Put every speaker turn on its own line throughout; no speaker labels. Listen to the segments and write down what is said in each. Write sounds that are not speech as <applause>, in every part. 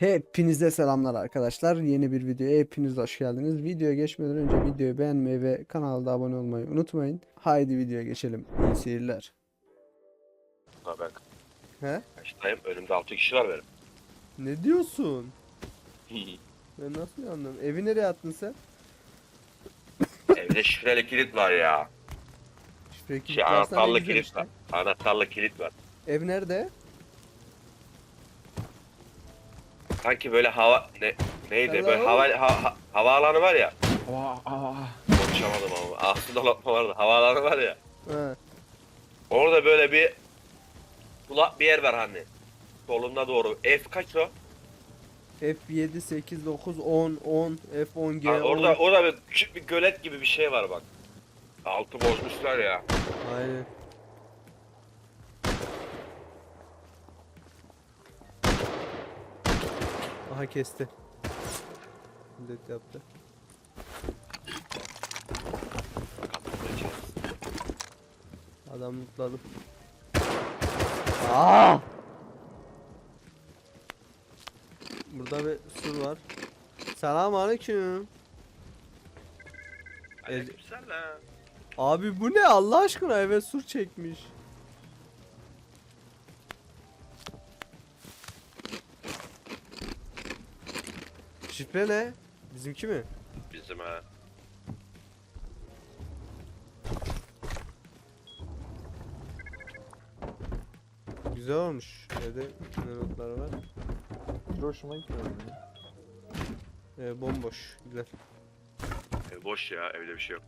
Hepinize selamlar arkadaşlar. Yeni bir videoya hepiniz hoş geldiniz. Videoya geçmeden önce videoyu beğenmeyi ve kanalda abone olmayı unutmayın. Haydi videoya geçelim. İyi seyirler.
Ha ben
He?
kaçtayım? Önümde 6 kişi var benim.
Ne diyorsun? <laughs> Ben nasıl anladım? Evi nereye attın sen?
Evde şifreli kilit var ya.
Şifre kilit
Şey
ne
anahtarlı
güzel
kilit
işte.
var. Anahtarlı kilit var.
Ev nerede?
Sanki böyle hava ne neydi
Hello?
böyle hava ha, ha- havaalanı var ya. Konuşamadım ama. Aslında dolatma vardı. Havaalanı var ya.
He.
Orada böyle bir kulak bir yer var hani. Solunda doğru. F kaç o?
F7, 8, 9, 10, 10, F10, G,
Ha,
10.
orada orada bir küçük bir gölet gibi bir şey var bak. Altı bozmuşlar ya.
Aynen. Aha kesti. Millet yaptı. Adam mutladım. Aa! Burada bir sur var. Selam aleyküm.
Aleykümselam.
Abi bu ne Allah aşkına eve sur çekmiş. Şifre ne? Bizimki mi?
Bizim ha.
Güzel olmuş. Evde notlar var?
Hiç hoşuma gitmiyor benim.
Ee, bomboş. Güzel.
Ev boş ya evde bir şey yok.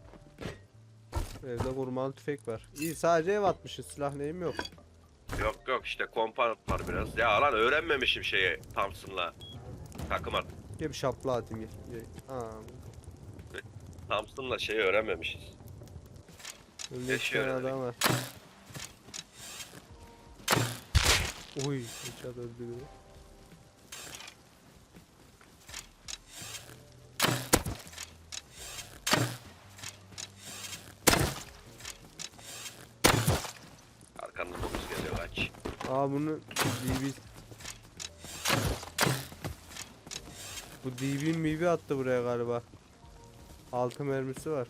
Evde kurmalı tüfek var. İyi sadece ev atmışız. Silah neyim yok.
Yok yok işte kompan var biraz. Ya lan öğrenmemişim şeyi Thompson'la. Takım at.
Gel bir şapla atayım gel. Gel.
Thompson'la şeyi öğrenmemişiz. öyle.
adam var. Uy, uçak öldü biri.
Arkandan domuz geliyor kaç.
Aa bunu DB Bu DB mibi attı buraya galiba. Altı mermisi var.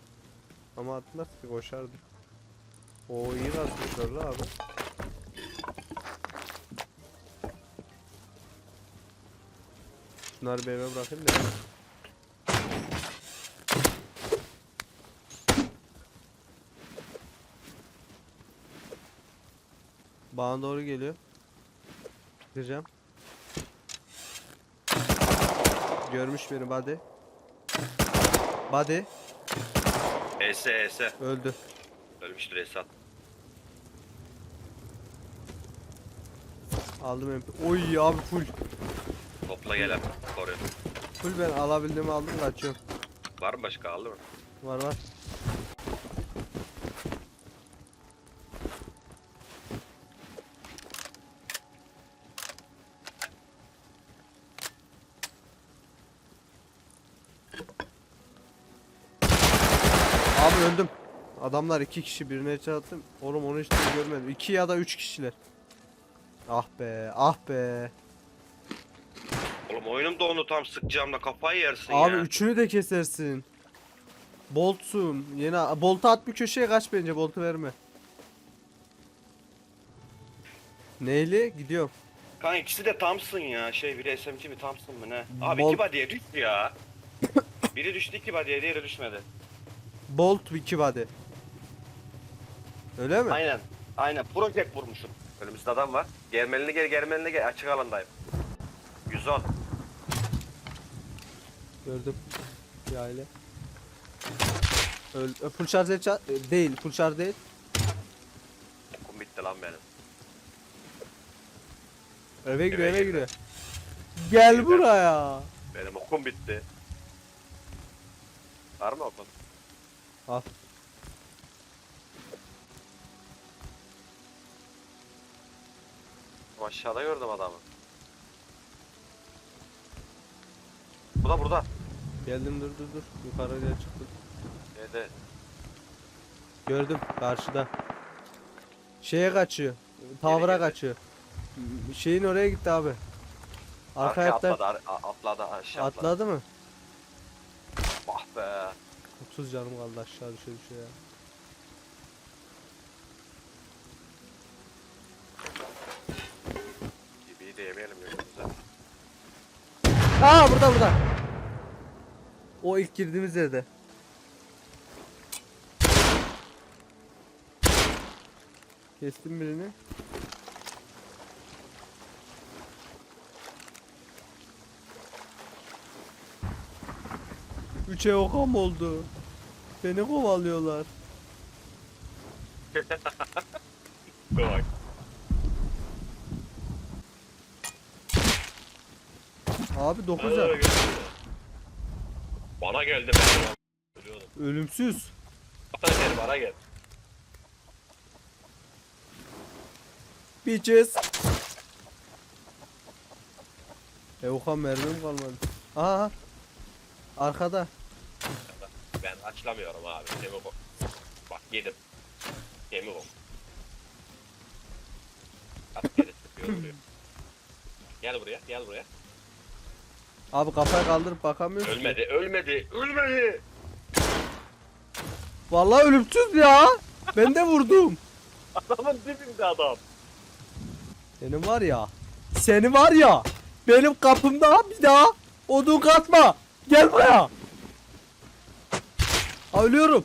Ama atmaz ki koşardı. O iyi kasmışlar la abi. Şunları bir eve bırakayım da. Bana doğru geliyor. Gireceğim. Görmüş beni body. Body
ES ES.
öldü.
Ölmüştür Esat.
Aldım MP. Oy abi full.
Topla gelen. Koruyor.
Full ben alabildiğimi aldım kaçıyorum.
Var mı başka aldı mı?
Var var. Abi öldüm. Adamlar iki kişi birine çarptım. Oğlum onu hiç görmedim. İki ya da üç kişiler. Ah be, ah be.
Oğlum oyunum dondu tam sıkacağımda kafayı yersin
Abi
ya.
üçünü de kesersin. Boltsun. Yine boltu at bir köşeye kaç bence boltu verme. Neyli? Gidiyorum.
Kanka ikisi de Thompson ya. Şey biri SMG mi Thompson mı ne? Abi
Bol-
iki body'ye düştü ya. biri düştü iki body'ye diğeri düşmedi.
Bolt 2 body. Öyle mi?
Aynen. Aynen. Project vurmuşum. Önümüzde adam var. Germelini gel, germelini gel. Açık alandayım. 110.
Gördüm. Bir aile. Öl full şarj. E, Değil, full şarj değil.
Okum bitti lan benim.
Eve giriyor,
Eve girdi.
giriyor. Gel buraya.
Benim okum bitti. Var mı okun?
Al.
Aşağıda gördüm adamı. Bu da burada.
Geldim dur dur dur. Yukarıya çıktım.
Şeyde
Gördüm karşıda. Şeye kaçıyor.
Girdi.
kaçıyor. Şeyin oraya gitti abi. Arkaya
Arkaya
atla.
atladı. ar- a- Atladı aşağı atladı.
Atladı mı?
Ah be.
30 canım kaldı aşağı düşe düşe ya.
Gibi de yemeyelim yoksa.
Aa burada burada. O ilk girdiğimiz yerde. Kestim birini. Üçe okam oldu. Beni kovalıyorlar.
Bak.
Abi 9
Bana geldi. Bana geldi ben. Ölüyordum.
Ölümsüz.
Bana gel bana gel.
Bitches. E okan mermim kalmadı. Aha. Arkada.
Açlamıyorum abi. Gemi bu. Bak yedim. Geri sıkıyor vuruyor. Gel buraya, gel buraya.
Abi kafayı kaldırıp bakamıyorsun.
Ölmedi, ölmedi, ölmedi.
Vallahi ölümsüz ya. Ben de vurdum. <laughs>
Adamın dibinde adam.
Senin var ya. Seni var ya. Benim kapımda bir daha odun katma. Gel buraya. Aa, Ölüyorum.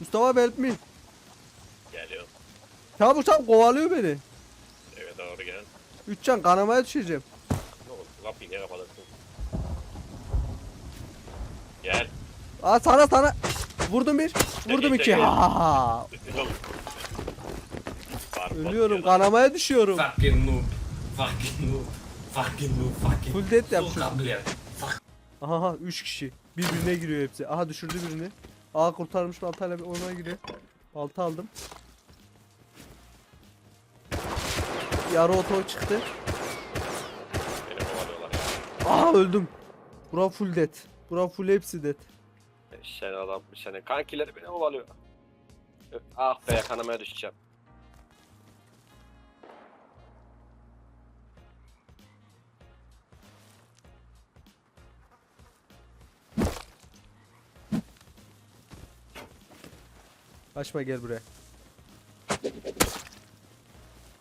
Mustafa help me.
Geliyorum.
Çabuk çabuk kovalıyor beni.
Eve doğru gel.
Üç can kanamaya düşeceğim.
Ne oldu? Kapıyı niye kapatırsın? Gel.
Aa sana sana. Vurdum bir. Vurdum iki. Ha, Ölüyorum kanamaya düşüyorum.
Fucking noob. Fucking noob. Fucking noob. Fucking
Full death yap
Full kabiliyet.
Aha aha 3 kişi. Birbirine giriyor hepsi. Aha düşürdü birini. Aa kurtarmış baltayla bir ona giriyor. Balta aldım. Yarı oto çıktı.
Beni.
Aa öldüm. Bura full dead. Bura full hepsi dead.
Sen adam, sen kankileri beni kovalıyor. Ah be kanamaya düşeceğim.
Kaçma gel buraya.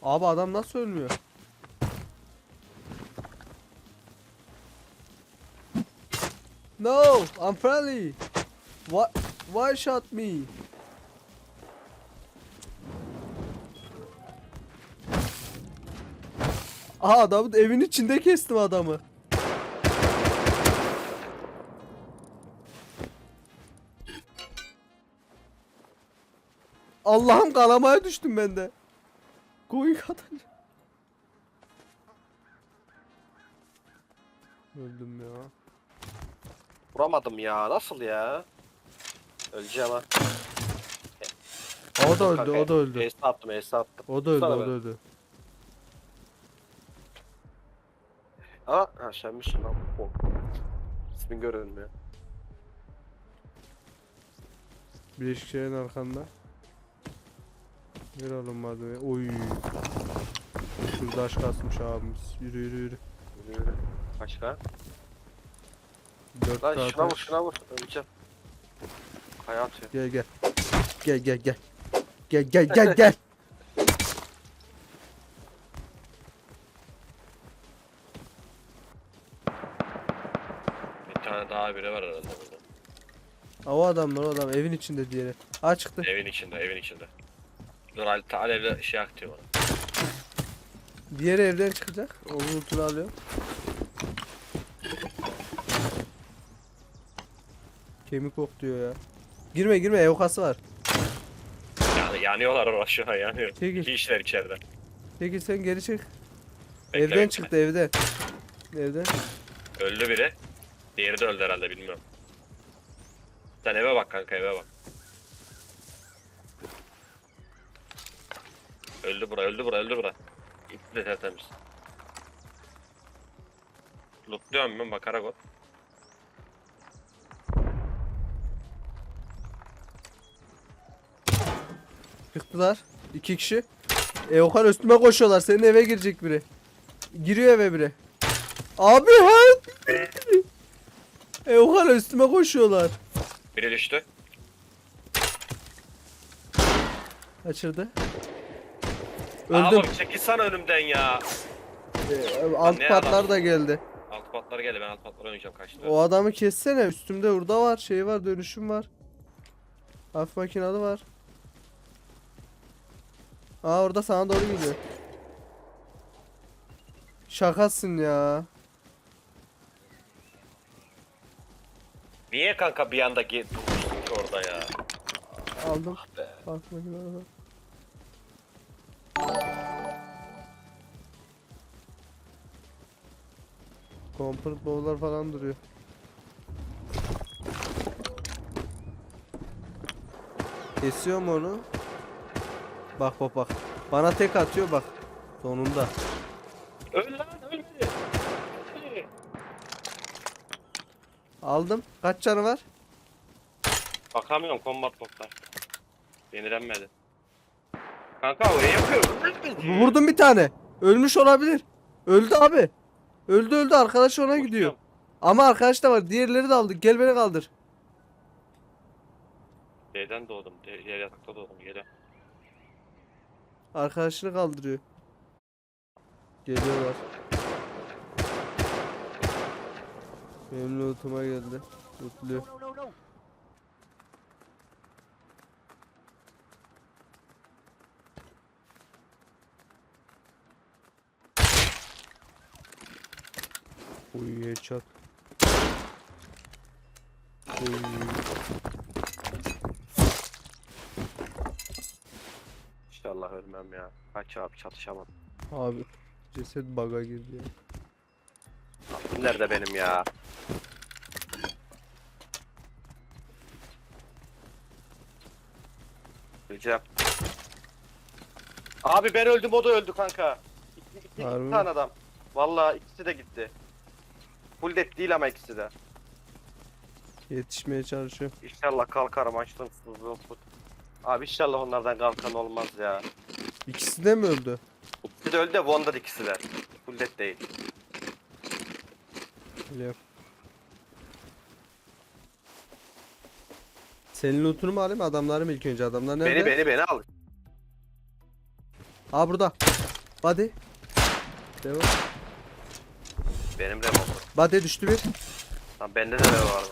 Abi adam nasıl ölmüyor? No, I'm friendly. What? Why shot me? Aha adamın evin içinde kestim adamı. Allah'ım kalamaya düştüm ben de. Koyun kadın. Öldüm ya.
Vuramadım ya, nasıl ya? Öleceğim ha.
O da öldü, o da öldü.
Ace attım, ace attım.
O da öldü,
Sana
o da öldü.
Aa, ha senmişsin lan. bu. İsmin görünmüyor.
Birleşik şeyin arkanda. Ver oğlum malzemeyi. Oy. Şurada aşk asmış abimiz. Yürü yürü yürü.
Yürü, yürü. Başka?
Dört
Lan şuna vur,
aç.
şuna vur. Öleceğim. Kaya atıyor.
Gel gel. Gel gel gel. Gel gel gel <laughs> gel.
Bir tane daha biri var herhalde burada.
Aa, o adamlar o adam evin içinde diğeri. Aa çıktı.
Evin içinde, evin içinde. Dur Ali, alevle şey bana.
Diğeri evden çıkacak. O lootunu alıyor. Kemik ok diyor ya. Girme girme evokası var.
Yani yanıyorlar orada şu an yanıyor.
Çekil.
İki işler içeride.
Peki sen geri çık.
Bekle,
evden
bekle.
çıktı evden. Evden.
Öldü biri. Diğeri de öldü herhalde bilmiyorum. Sen eve bak kanka eve bak. Öldü bura öldü bura öldü bura. İpli de tertemiz. Lootluyorum ben bakarak ot.
Çıktılar. İki kişi. E Okan üstüme koşuyorlar. Senin eve girecek biri. Giriyor eve biri. Abi help! E o kadar üstüme koşuyorlar.
Biri düştü.
Kaçırdı. Öldüm.
Abi çekilsene önümden ya.
Ee, alt
ne
patlar
adam?
da geldi.
Alt patlar geldi ben alt patlar oynayacağım kaçtı.
O adamı kessene. Üstümde hurda var, şey var, dönüşüm var. Hafif makinalı var. Aa orada sana doğru gidiyor. Şakasın ya.
Niye kanka bir anda ge- ki orada ya?
Aldım.
be.
Hafif makinalı var. Comfort bowl'lar falan duruyor. Kesiyor mu onu? Bak bak bak. Bana tek atıyor bak. Sonunda.
Öl lan ölmedi.
Aldım. Kaç canı var?
Bakamıyorum combat botlar. Yenilenmedi. Kanka oraya yapıyorum.
Vurdum bir tane. Ölmüş olabilir. Öldü abi. Öldü öldü arkadaş ona gidiyor. Ama arkadaş da var. Diğerleri de aldı. Gel beni kaldır.
D'den doğdum. D- yatakta doğdum. Geliyorum.
Arkadaşını kaldırıyor. Geliyorlar. Benim lootuma geldi. Lootluyor. Uy headshot. Uy.
İnşallah ölmem ya. Kaç abi çatışamam.
Abi ceset bug'a girdi ya.
Aklım nerede benim ya? Öleceğim. Abi ben öldüm o da öldü kanka. İki, iki,
Harbi
iki
mi?
tane adam. Vallahi ikisi de gitti. Full dead değil ama ikisi de.
Yetişmeye çalışıyor.
İnşallah kalkarım açtım. Abi inşallah onlardan kalkan olmaz ya.
İkisi de mi öldü?
İkisi de öldü de Wonder ikisi de. Full dead değil.
Biliyorum. Senin lootunu mu alayım adamları mı ilk önce adamlar nerede?
Beni beni beni al.
Aa burada. Body. Devam.
Benim revolver.
Body düştü bir.
Lan bende de revolver var.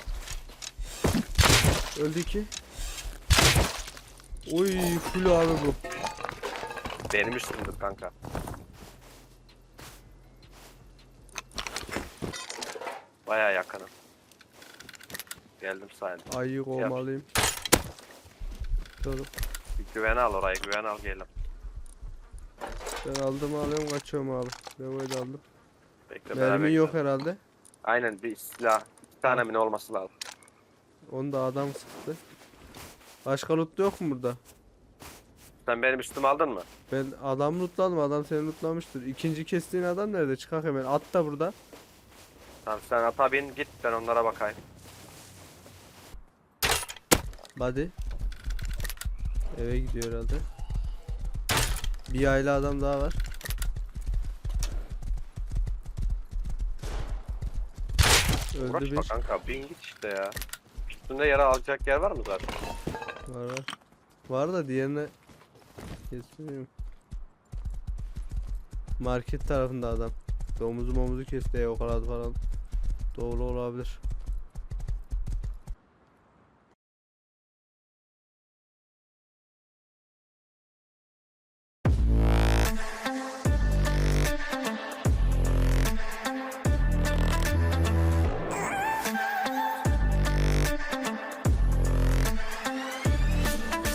Öldü iki. Oy full abi bu.
Benim üstümdür kanka. Baya yakınım. Geldim sayende.
Ayı kovmalıyım. Dur.
Bir güvene al orayı güvene al gelin.
Ben aldım alıyorum kaçıyorum abi. Devoyu da aldım.
Bekle beraber.
Mermi yok herhalde.
Aynen bir silah. Bir tane mi ne olması lazım.
Onu da adam sıktı. Başka loot yok mu burada?
Sen benim üstümü aldın mı?
Ben adam lootladım adam seni lootlamıştır. İkinci kestiğin adam nerede? Çıkak hemen. At da burada.
Tamam sen ata bin git ben onlara bakayım.
Body. Eve gidiyor herhalde. Bir aile adam daha var. Öldü
Uğraşma
bir.
kanka bin git işte ya. Üstünde yara alacak yer var mı zaten?
Var var. Var da diğerine kesmiyorum. Market tarafında adam. Domuzu momuzu kesti, o kadar falan. Doğru olabilir.